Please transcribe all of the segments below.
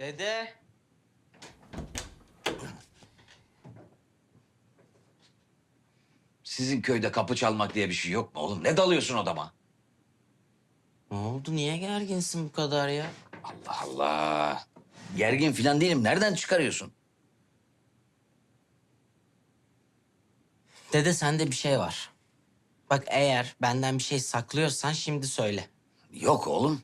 Dede. Sizin köyde kapı çalmak diye bir şey yok mu oğlum? Ne dalıyorsun odama? Ne oldu? Niye gerginsin bu kadar ya? Allah Allah. Gergin falan değilim. Nereden çıkarıyorsun? Dede sende bir şey var. Bak eğer benden bir şey saklıyorsan şimdi söyle. Yok oğlum.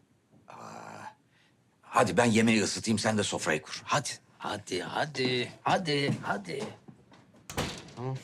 Hadi ben yemeği ısıtayım sen de sofrayı kur. Hadi. Hadi, hadi, hadi, hadi. Tamam.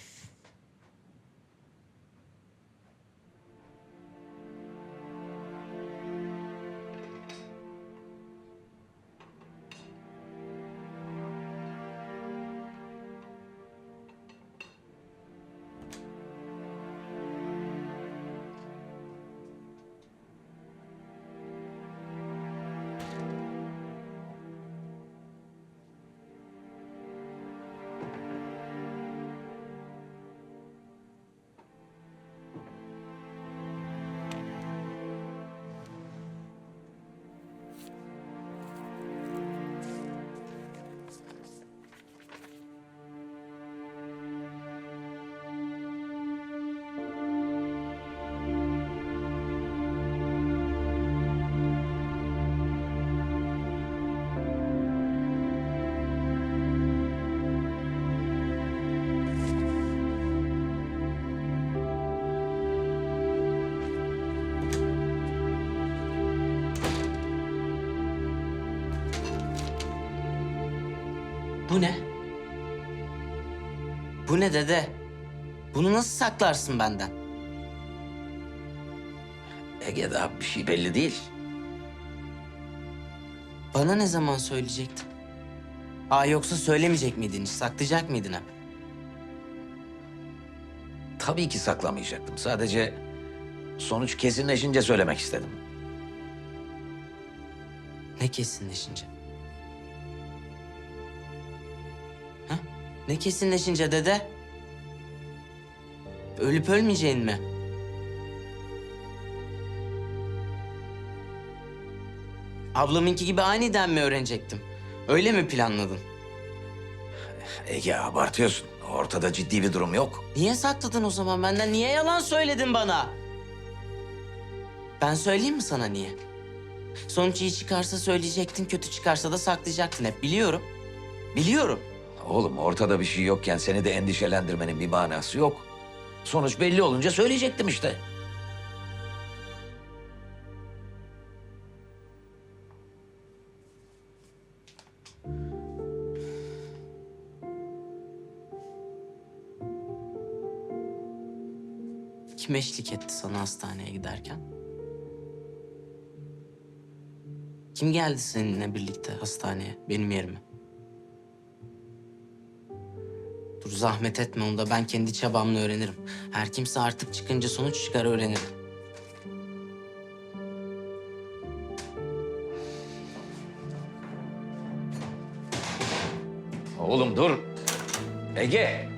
Bu ne? Bu ne dede? Bunu nasıl saklarsın benden? Ege daha bir şey belli değil. Bana ne zaman söyleyecektin? Aa yoksa söylemeyecek miydin hiç? Saklayacak mıydın hep? Tabii ki saklamayacaktım. Sadece sonuç kesinleşince söylemek istedim. Ne kesinleşince? Ne kesinleşince dede? Ölüp ölmeyeceğin mi? Ablamınki gibi aniden mi öğrenecektim? Öyle mi planladın? Ege abartıyorsun. Ortada ciddi bir durum yok. Niye sakladın o zaman benden? Niye yalan söyledin bana? Ben söyleyeyim mi sana niye? Sonuç iyi çıkarsa söyleyecektin, kötü çıkarsa da saklayacaktın hep. Biliyorum. Biliyorum. Oğlum ortada bir şey yokken seni de endişelendirmenin bir manası yok. Sonuç belli olunca söyleyecektim işte. Kim eşlik etti sana hastaneye giderken? Kim geldi seninle birlikte hastaneye, benim yerime? Dur zahmet etme onu da ben kendi çabamla öğrenirim. Her kimse artık çıkınca sonuç çıkar öğrenir. Oğlum dur. Ege.